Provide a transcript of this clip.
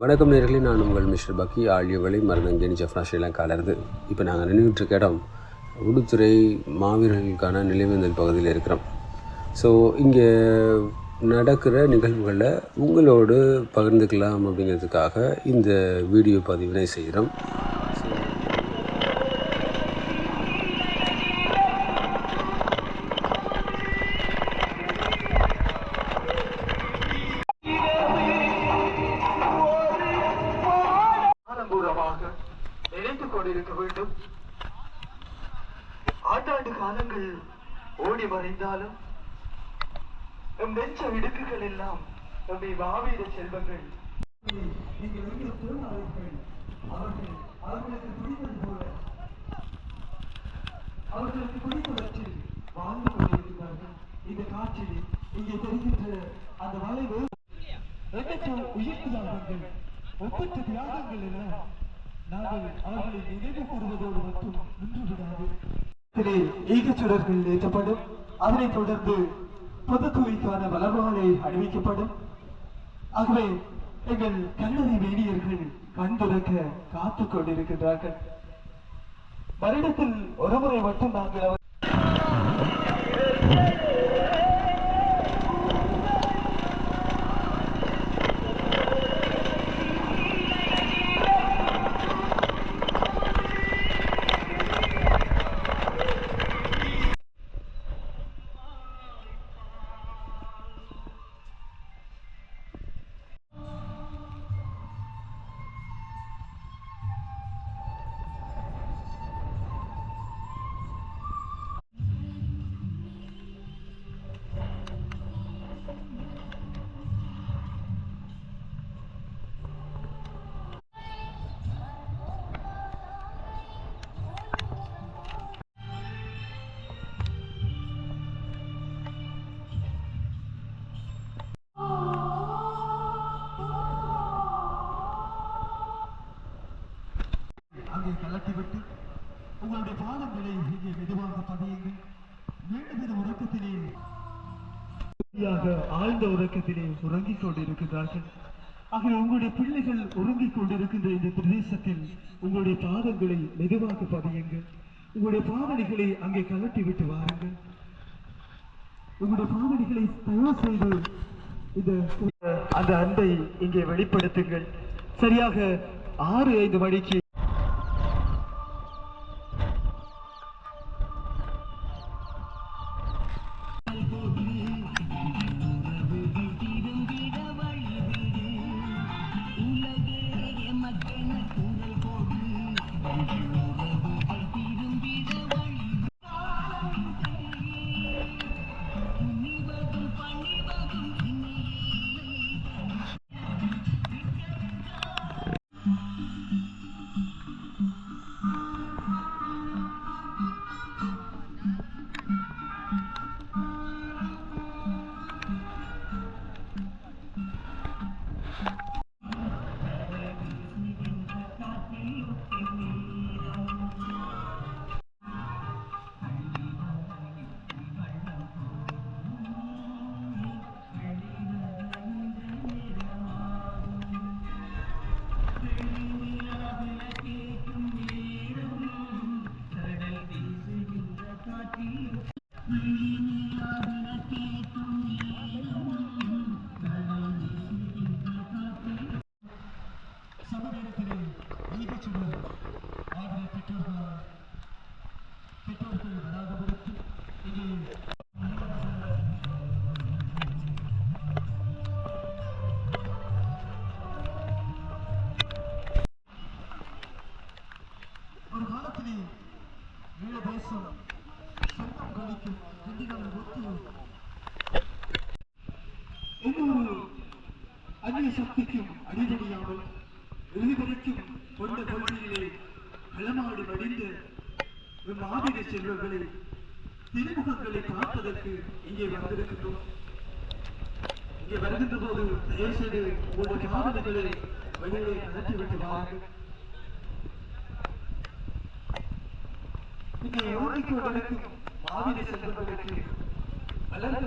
வணக்கம் நேர்களே நான் உங்கள் மிஸ்டர் பக்கி. ஆழியவளை மருதங்கேணி ஜஃப்னா ஸ்ரீலங்காவிலிருந்து. இப்போ நாங்கள் நினைவிட்டு இடம் உடுத்துறை மாவீரர்களுக்கான நினைவேந்தல் பகுதியில் இருக்கிறோம். ஸோ இங்கே நடக்கிற நிகழ்வுகளை உங்களோடு பகிர்ந்துக்கலாம் அப்படிங்கிறதுக்காக இந்த வீடியோ பதிவினை செய்கிறோம். ஆரம்பூரமாக நினைத்துக் கொண்டிருக்க வேண்டும். ஆண்டாண்டு காலங்கள் ஓடி மறைந்தாலும் நம் நெஞ்ச இடுக்குகள் எல்லாம் நம்மை மாவீர செல்வங்கள். நீங்கள் எங்கே திருநாளைகள் அவர்கள் அவர்களுக்கு பிடித்தது போல அவர்களுக்கு பிடித்தவற்றில் வாழ்ந்து கொண்டிருக்கிறார்கள். இந்த காட்சியில் இங்கே தெரிகின்ற அந்த வளைவு எண்ணற்ற உயிர் தியாகங்கள் ஒப்பற்ற தியாகங்கள் எல்லாம் நாங்கள் அவர்களை நினைவு கூறுவதோடு மட்டும் நின்று ஈகச்சுடர்கள் ஏற்றப்படும். அதனைத் தொடர்ந்து பொது தூய்க்கான வளர்வாலை அறிவிக்கப்படும். ஆகவே எங்கள் கல்லறை வேணியர்கள் கண் துறக்க காத்துக் கொண்டிருக்கின்றார்கள். வருடத்தில் ஒருமுறை மட்டும் நாங்கள் பதியுங்கள் மீண்டும் இது உறக்கத்திலே ஆழ்ந்த உறக்கத்திலே உறங்கிக் கொண்டிருக்கிறார்கள். ஆகவே உங்களுடைய பிள்ளைகள் உறங்கிக் கொண்டிருக்கின்ற இந்த பிரதேசத்தில் உங்களுடைய பாதங்களை மெதுவாக பதியுங்கள். உங்களுடைய பாதணிகளை அங்கே கலட்டி விட்டு வாருங்கள். உங்களுடைய பாதணிகளை தயவு செய்து இந்த அந்த அன்பை இங்கே வெளிப்படுத்துங்கள். சரியாக ஆறு ஐந்து மணிக்கு കേരളത്തിനെ വീതിച്ചത് അവിടെ തെറ്റൂർന്ന തെറ്റൂർത്ത് വരാതപുരത്ത് ഒരു കാലത്തിലെ ഉള്ള ദേശം സ്വന്തം കളിക്ക് കുട്ടികളെ ഒത്തുവരുന്നു അന്യശക്തിക്കും അടിപൊളിയാണ് சக்திக்கும் கொண்ட கொள்கையிலே களமாடி மடிந்த மாவீர செல்வர்களை திருமுகங்களை பார்ப்பதற்கு இங்கே வந்திருக்கின்றோம் இங்கே வருகின்ற போது தயவு செய்து உங்களுடைய காவல்களை வெளியே நடத்திவிட்டு வாருங்கள். இங்கே ஓடிக்கொண்டிருக்கும் மாவீர செல்வர்களுக்கு வளர்ந்து